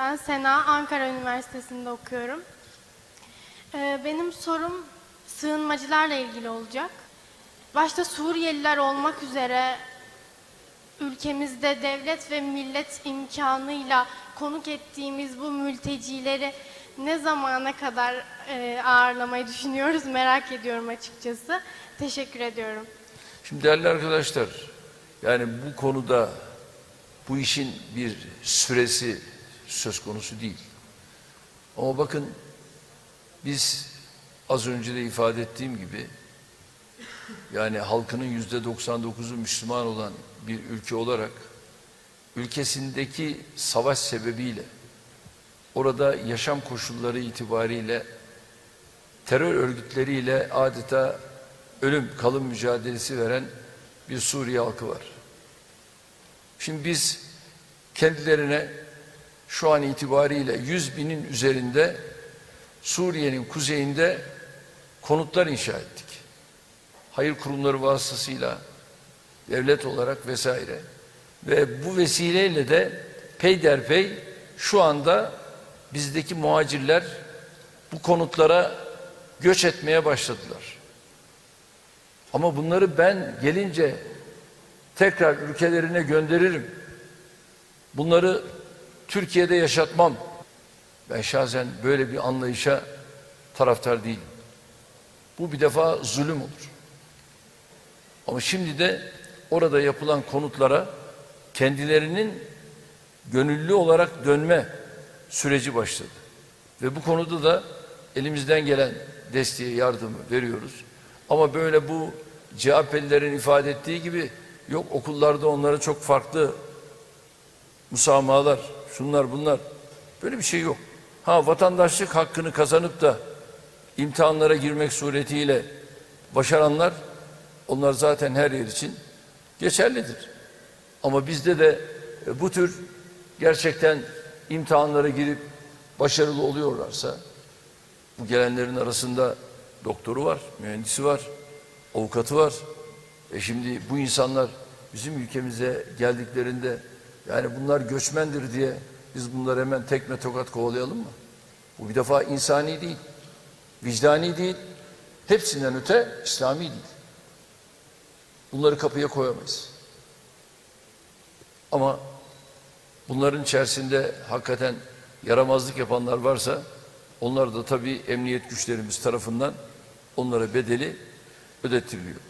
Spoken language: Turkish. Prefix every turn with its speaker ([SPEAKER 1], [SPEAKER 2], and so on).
[SPEAKER 1] Ben Sena, Ankara Üniversitesi'nde okuyorum. Ee, benim sorum sığınmacılarla ilgili olacak. Başta Suriyeliler olmak üzere ülkemizde devlet ve millet imkanıyla konuk ettiğimiz bu mültecileri ne zamana kadar e, ağırlamayı düşünüyoruz merak ediyorum açıkçası. Teşekkür ediyorum.
[SPEAKER 2] Şimdi değerli arkadaşlar, yani bu konuda bu işin bir süresi söz konusu değil. Ama bakın biz az önce de ifade ettiğim gibi yani halkının yüzde 99'u Müslüman olan bir ülke olarak ülkesindeki savaş sebebiyle orada yaşam koşulları itibariyle terör örgütleriyle adeta ölüm kalım mücadelesi veren bir Suriye halkı var. Şimdi biz kendilerine şu an itibariyle 100 binin üzerinde Suriye'nin kuzeyinde konutlar inşa ettik. Hayır kurumları vasıtasıyla devlet olarak vesaire ve bu vesileyle de peyderpey şu anda bizdeki muhacirler bu konutlara göç etmeye başladılar. Ama bunları ben gelince tekrar ülkelerine gönderirim. Bunları Türkiye'de yaşatmam. Ben şahsen böyle bir anlayışa taraftar değilim. Bu bir defa zulüm olur. Ama şimdi de orada yapılan konutlara kendilerinin gönüllü olarak dönme süreci başladı. Ve bu konuda da elimizden gelen desteği, yardımı veriyoruz. Ama böyle bu CHP'lilerin ifade ettiği gibi yok okullarda onlara çok farklı musamahalar, şunlar bunlar. Böyle bir şey yok. Ha vatandaşlık hakkını kazanıp da imtihanlara girmek suretiyle başaranlar onlar zaten her yer için geçerlidir. Ama bizde de e, bu tür gerçekten imtihanlara girip başarılı oluyorlarsa bu gelenlerin arasında doktoru var, mühendisi var, avukatı var. E şimdi bu insanlar bizim ülkemize geldiklerinde yani bunlar göçmendir diye biz bunları hemen tekme tokat kovalayalım mı? Bu bir defa insani değil, vicdani değil, hepsinden öte İslami değil. Bunları kapıya koyamayız. Ama bunların içerisinde hakikaten yaramazlık yapanlar varsa onlar da tabii emniyet güçlerimiz tarafından onlara bedeli ödettiriliyor.